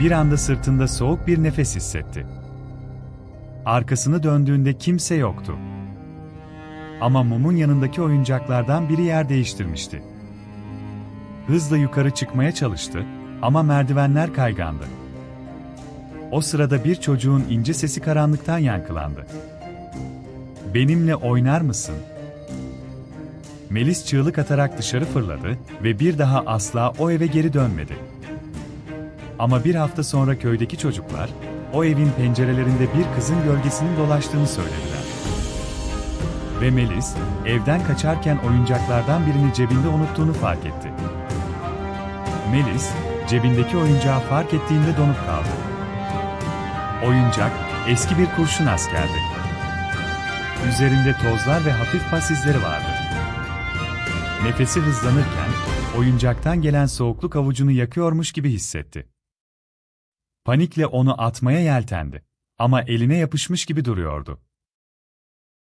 Bir anda sırtında soğuk bir nefes hissetti. Arkasını döndüğünde kimse yoktu. Ama mumun yanındaki oyuncaklardan biri yer değiştirmişti. Hızla yukarı çıkmaya çalıştı ama merdivenler kaygandı. O sırada bir çocuğun ince sesi karanlıktan yankılandı. Benimle oynar mısın? Melis çığlık atarak dışarı fırladı ve bir daha asla o eve geri dönmedi. Ama bir hafta sonra köydeki çocuklar, o evin pencerelerinde bir kızın gölgesinin dolaştığını söylediler. Ve Melis, evden kaçarken oyuncaklardan birini cebinde unuttuğunu fark etti. Melis, cebindeki oyuncağı fark ettiğinde donup kaldı. Oyuncak, eski bir kurşun askerdi. Üzerinde tozlar ve hafif pas izleri vardı. Nefesi hızlanırken, oyuncaktan gelen soğukluk avucunu yakıyormuş gibi hissetti. Panikle onu atmaya yeltendi. Ama eline yapışmış gibi duruyordu.